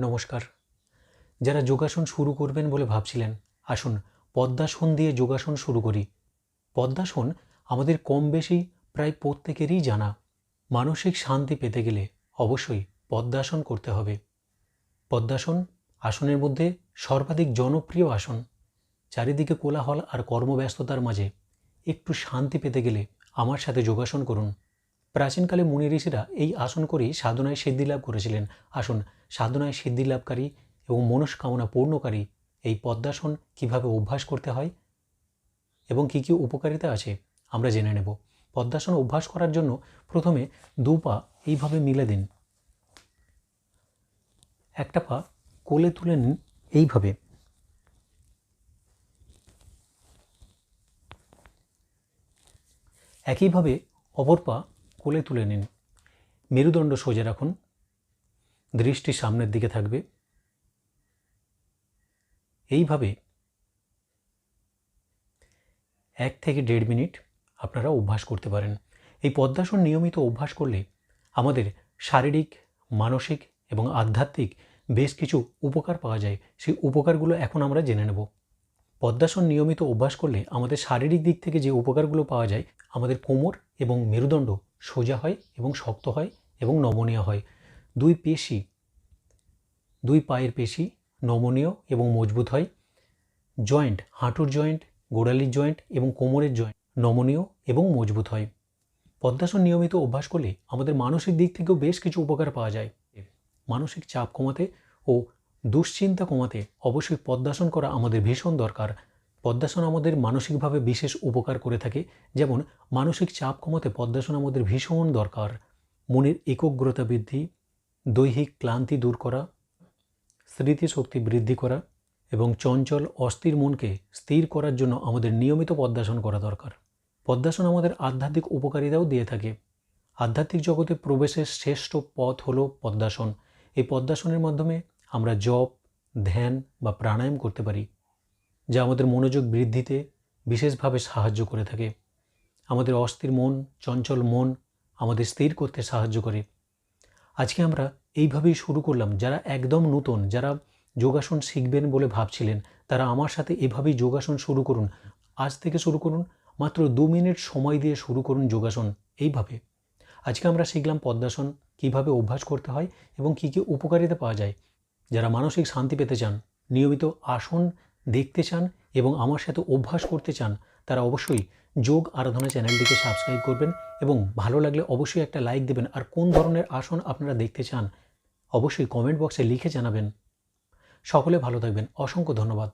নমস্কার। যারা যোগাসন শুরু করবেন বলে ভাবছিলেন, আসুন পদ্মাসন দিয়ে যোগাসন শুরু করি। পদ্মাসন আমাদের কম বেশি প্রায় প্রত্যেকেরই জানা। মানসিক শান্তি পেতে গেলে অবশ্যই পদ্মাসন করতে হবে। পদ্মাসন আসনের মধ্যে সর্বাধিক জনপ্রিয় আসন। চারিদিকে কোলাহল আর কর্মব্যস্ততার মাঝে একটু শান্তি পেতে গেলে আমার সাথে যোগাসন করুন। প্রাচীনকালে মুনি ঋষিরা এই আসন করেই সাধনায় সিদ্ধি লাভ করেছিলেন। আসুন, সাধনায় সিদ্ধি লাভকারী এবং মনস্কামনা পূর্ণকারী এই পদ্মাসন কীভাবে অভ্যাস করতে হয় এবং কী কী উপকারিতা আছে, আমরা জেনে নেব। পদ্মাসন অভ্যাস করার জন্য প্রথমে দু পা এইভাবে মিলে দিন। একটা পা কোলে তুলে নিন এইভাবে। একইভাবে অপর পা কোলে তুলে নিন। মেরুদণ্ড সোজা রাখুন। দৃষ্টি সামনের দিকে থাকবে। এইভাবে এক থেকে দেড় মিনিট আপনারা অভ্যাস করতে পারেন। এই পদ্মাসন নিয়মিত অভ্যাস করলে আমাদের শারীরিক, মানসিক এবং আধ্যাত্মিক বেশ কিছু উপকার পাওয়া যায়। সেই উপকারগুলো এখন আমরা জেনে নেব। পদ্মাসন নিয়মিত অভ্যাস করলে আমাদের শারীরিক দিক থেকে যে উপকারগুলো পাওয়া যায়, আমাদের কোমর এবং মেরুদণ্ড সোজা হয় এবং শক্ত হয় এবং নমনীয় হয়। দুই পেশি, দুই পায়ের পেশি নমনীয় এবং মজবুত হয়। জয়েন্ট, হাঁটুর জয়েন্ট, গোড়ালির জয়েন্ট এবং কোমরের জয়েন্ট নমনীয় এবং মজবুত হয়। পদ্মাসন নিয়মিত অভ্যাস করলে আমাদের মানসিক দিক থেকেও বেশ কিছু উপকার পাওয়া যায়। মানসিক চাপ কমাতে ও দুশ্চিন্তা কমাতে অবশ্যই পদ্মাসন করা আমাদের ভীষণ দরকার। পদ্মাসন আমাদের মানসিকভাবে বিশেষ উপকার করে থাকে। যেমন, মানসিক চাপ কমাতে পদ্মাসন আমাদের ভীষণ দরকার। মনের একগ্রতা বৃদ্ধি, দৈহিক ক্লান্তি দূর করা, স্মৃতিশক্তি বৃদ্ধি করা এবং চঞ্চল, অস্থির মনকে স্থির করার জন্য আমাদের নিয়মিত পদ্মাসন করা দরকার। পদ্মাসন আমাদের আধ্যাত্মিক উপকারিতাও দিয়ে থাকে। আধ্যাত্মিক জগতে প্রবেশের শ্রেষ্ঠ পথ হলো পদ্মাসন। এই পদ্মাসনের মাধ্যমে আমরা জপ, ধ্যান বা প্রাণায়াম করতে পারি, যা আমাদের মনোযোগ বৃদ্ধিতে বিশেষভাবে সাহায্য করে থাকে। আমাদের অস্থির মন, চঞ্চল মন আমাদের স্থির করতে সাহায্য করে। আজকে আমরা এইভাবেই শুরু করলাম। যারা একদম নতুন, যারা যোগাসন শিখবেন বলে ভাবছিলেন, তারা আমার সাথে এভাবেই যোগাসন শুরু করুন। আজ থেকে শুরু করুন, মাত্র দু মিনিট সময় দিয়ে শুরু করুন যোগাসন, এইভাবে। আজকে আমরা শিখলাম পদ্মাসন, কীভাবে অভ্যাস করতে হয় এবং কী কী উপকারিতা পাওয়া যায়। যারা মানসিক শান্তি পেতে চান, নিয়মিত আসন দেখতে চান এবং আমার সাথে অভ্যাস করতে চান, তারা অবশ্যই যোগ আরাধনা চ্যানেলটিকে সাবস্ক্রাইব করবেন এবং ভালো লাগলে অবশ্যই একটা লাইক দেবেন। আর কোন ধরনের আসন আপনারা দেখতে চান, অবশ্যই কমেন্ট বক্সে লিখে জানাবেন। সকলে ভালো থাকবেন। অসংখ্য ধন্যবাদ।